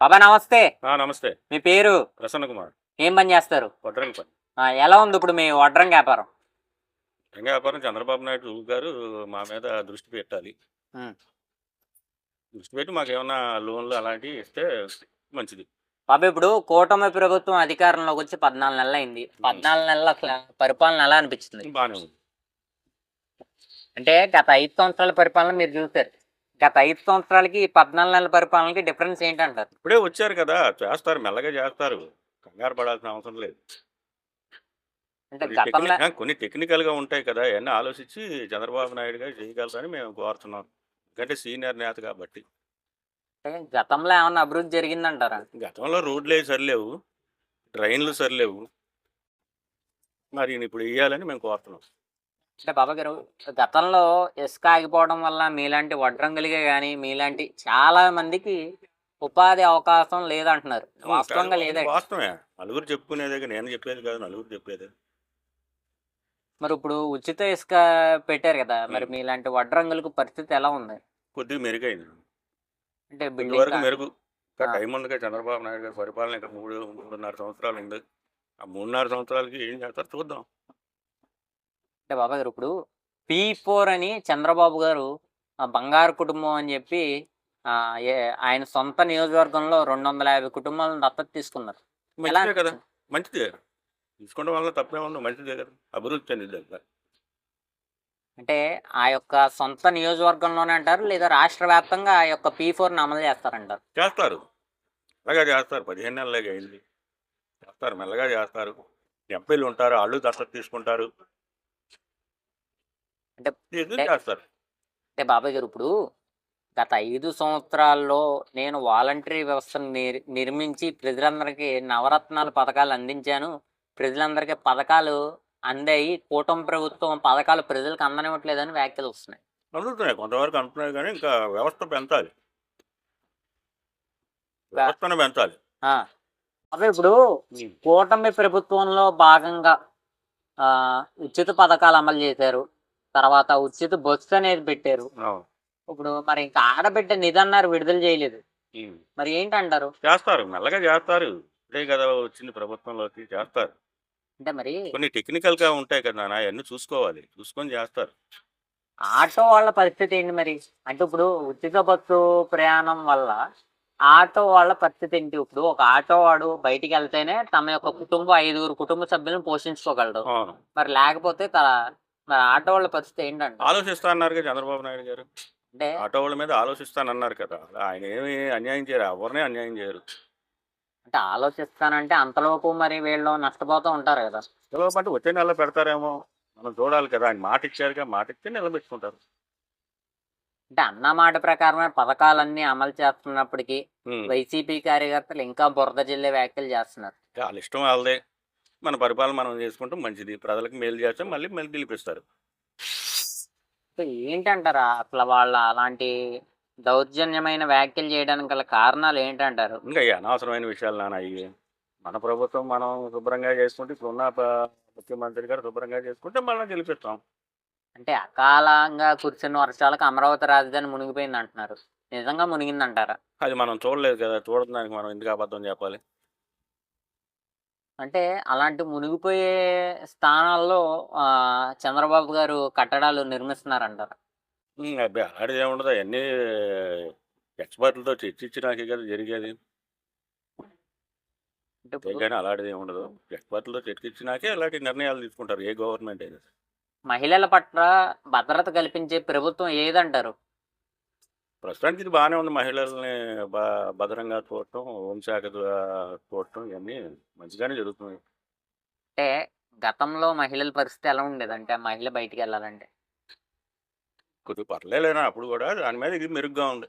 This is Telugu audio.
బాబా నమస్తే. నమస్తే. మీ పేరు? ప్రసన్న కుమార్. ఏం పని చేస్తారు? వడ్రంగి పని. ఎలా ఉంది ఇప్పుడు మీ వడ్రంగి వ్యాపారం? వడ్రంగి వ్యాపారం చంద్రబాబు నాయుడు గారు మా మీద దృష్టి పెట్టాలి. దృష్టి పెట్టి మాకు ఏమన్నా లోన్లు అలాంటివి ఇస్తే మంచిది. బాబా ఇప్పుడు కూటమి ప్రభుత్వం అధికారంలోకి వచ్చి పద్నాలుగు నెలలు అయింది. పద్నాలుగు నెలల పరిపాలన ఎలా అనిపించింది? బాగానే ఉంది. అంటే గత ఐదు సంవత్సరాల పరిపాలన మీరు చూసారు గత ఐదు సంవత్సరాలకి పద్నాలుగు నెలల పరిపాలనకి డిఫరెన్స్ ఏంటంటారు? ఇప్పుడే వచ్చారు కదా చేస్తారు మెల్లగా చేస్తారు. కంగారు పడాల్సిన అవసరం లేదు. అంటే కొన్ని గతంలో కొన్ని టెక్నికల్గా ఉంటాయి కదా అవన్నీ ఆలోచించి చంద్రబాబు నాయుడు గారు చేయగలరని మేము కోరుతున్నాం. ఎందుకంటే సీనియర్ నేత కాబట్టి. గతంలో ఏమన్నా అభివృద్ధి జరిగిందంటారా? గతంలో రోడ్లే సరిలేవు ట్రైన్లు సరిలేవు. మరి ఇప్పుడు వేయాలని మేము కోరుతున్నాం. అంటే బాబా గారు గతంలో ఇసుక ఆగిపోవడం వల్ల మీలాంటి వడ్రంగులుగా కానీ మీలాంటి చాలా మందికి ఉపాధి అవకాశం లేదంటున్నారు. వాస్తవంగా లేదా వాస్తవమే. నలుగురు చెప్పుకునేదే కానీ నేను చెప్పేది కాదు నలుగురు చెప్పేది. మరి ఇప్పుడు ఉచిత ఇసుక పెట్టారు కదా మరి. మీలాంటి వడ్రంగులకు పరిస్థితి ఎలా ఉంది? కొద్దిగా మెరుగైంది. అంటే వరకు మెరుగు. ఇంకా. టైం ఉందిగా చంద్రబాబు నాయుడు గారి పరిపాలన ఇంకా మూడు మూడున్నర సంవత్సరాలు ఉంది. ఆ మూడున్నర సంవత్సరాలకి ఏం చేస్తారో చూద్దాం. అంటే బాబా గారు ఇప్పుడు పీ ఫోర్ అని చంద్రబాబు గారు ఆ బంగారు కుటుంబం అని చెప్పి ఆయన సొంత నియోజకవర్గంలో రెండు వందల యాభై కుటుంబాలను దత్తత తీసుకున్నారు. ఎలా మంచిదే కదా. మంచిదే. తీసుకోవడం వల్ల తప్పే ఉంది మంచిదే కదా. అభివృద్ధి చెందింది అంటే ఆ యొక్క సొంత నియోజకవర్గంలోనే అంటారు లేదా రాష్ట్ర వ్యాప్తంగా ఆ యొక్క పీ ఫోర్ని అమలు చేస్తారంటారు? చేస్తారు. చేస్తారు. పదిహేను నెలలే అయింది. చేస్తారు. మెల్లగా చేస్తారు. ఎంపీలు ఉంటారు. వాళ్ళు దత్తత తీసుకుంటారు. అంటే తీసుకుని చేస్తారు? అంటే బాబాయ్ గారు ఇప్పుడు గత ఐదు సంవత్సరాల్లో నేను వాలంటరీ వ్యవస్థను నిర్- నిర్మించి ప్రజలందరికీ నవరత్నాలు పథకాలు అందించాను. ప్రజలందరికీ పథకాలు అందాయి. కూటమి ప్రభుత్వం పథకాలు ప్రజలకు అందనివ్వట్లేదని వ్యాఖ్యలు వస్తున్నాయి. అందుతున్నాయి. కొంతవరకు అంటున్నాయి కానీ ఇంకా వ్యవస్థ పెంచాలి. వ్యవస్థను పెంచాలి. అదే ఇప్పుడు కూటమి ప్రభుత్వంలో భాగంగా ఉచిత పథకాలు అమలు చేశారు. తర్వాత ఉచిత బస్సు అనేది పెట్టారు. ఇప్పుడు మరి ఇంకా ఆడబిడ్డ నిధన్నారు విడుదల చేయలేదు. మరి ఏంటంటారు? చేస్తారు మెల్లగా చేస్తారు. ఇదే కదా వచ్చింది ప్రభుత్వంలోకి చేస్తారు. అంటే మరి కొన్ని టెక్నికల్గా ఉంటాయి కదా అవన్నీ చూసుకోవాలి. చూసుకొని చేస్తారు. ఆటో వాళ్ళ పరిస్థితి ఏంటి మరి? అంటే ఇప్పుడు ఉచిత బస్సు ప్రయాణం వల్ల ఆటో వాళ్ళ పరిస్థితి ఏంటి? ఇప్పుడు ఒక ఆటో వాడు బయటికి వెళ్తేనే తమ యొక్క కుటుంబం ఐదుగురు కుటుంబ సభ్యులను పోషించుకోగలడు. మరి లేకపోతే మరి ఆటో వాళ్ళ పరిస్థితి ఏంటంటే ఆలోచిస్తా అన్నారు చంద్రబాబు నాయుడు గారు. అంటే ఆటో వాళ్ళ మీద ఆలోచిస్తానన్నారు కదా. ఆయన ఏమి అన్యాయం చేయరు ఎవరినే అన్యాయం చేయరు. అంటే ఆలోచిస్తానంటే అంతలోపు మరి వీళ్ళు నష్టపోతూ ఉంటారు కదా. చలో పాటు వచ్చే నెలలో పెడతారేమో మనం చూడాలి కదా. ఆయన మాట ఇచ్చారుగా మాట ఇస్తే నిలబెట్టుకుంటారు. అంటే అన్న మాట ప్రకారమే పథకాలన్నీ అమలు చేస్తున్నప్పటికీ. వైసీపీ కార్యకర్తలు ఇంకా బురద జిల్లే వ్యాఖ్యలు చేస్తున్నారు. వాళ్ళ ఇష్టం వాళ్ళదే. మన పరిపాలన మనం చేసుకుంటాం మంచిది. ప్రజలకు మేలు చేస్తాం మళ్ళీ మళ్ళీ గెలిపిస్తారు. ఏంటంటారా? అసలు వాళ్ళ అలాంటి దౌర్జన్యమైన వ్యాఖ్యలు చేయడానికి గల కారణాలు ఏంటంటారు? ఇంకా ఈ అనవసరమైన విషయాలు నాన్న ఇవి మన ప్రభుత్వం మనం శుభ్రంగా చేసుకుంటే ఇప్పుడున్న ముఖ్యమంత్రి గారు శుభ్రంగా చేసుకుంటే మళ్ళీ గెలిపిస్తాం. అంటే అకాలంగా కురిసిన వర్షాలకు అమరావతి రాజధాని మునిగిపోయింది అంటున్నారు నిజంగా మునిగిందంటారా? అది మనం చూడలేదు కదా. చూడడానికి మనం ఎందుకు అబద్ధం చెప్పాలి? అంటే అలాంటి మునిగిపోయే స్థానాల్లో ఆ, చంద్రబాబు గారు కట్టడాలు నిర్మిస్తున్నారంటారు? ఉమ్, అబ్బే అలాంటిది ఏముండదు అవన్నీ ఎక్స్పర్ట్లతో చర్చించడానికే కదా జరిగేది. అంటే ఇప్పుడు అలాంటిది ఏముండదు ఎక్స్పర్ట్లతో చర్చించినాకే అలాంటి నిర్ణయాలు తీసుకుంటారు ఏ గవర్నమెంట్ అయినా మహిళల పట్ల భద్రత కల్పించే ప్రభుత్వం ఏదంటారు? ప్రస్తుతానికి ఇది బాగానే ఉంది మహిళల్ని బా భద్రంగా చూడటం హోంశాఖ ద్వారా చూడటం ఇవన్నీ మంచిగానే జరుగుతున్నాయి. అంటే గతంలో మహిళల పరిస్థితి ఎలా ఉండేది అంటే మహిళ బయటికి వెళ్ళాలంటే? కొద్దిగా పర్లేలేనా అప్పుడు కూడా దాని మీద ఇది మెరుగ్గా ఉంది.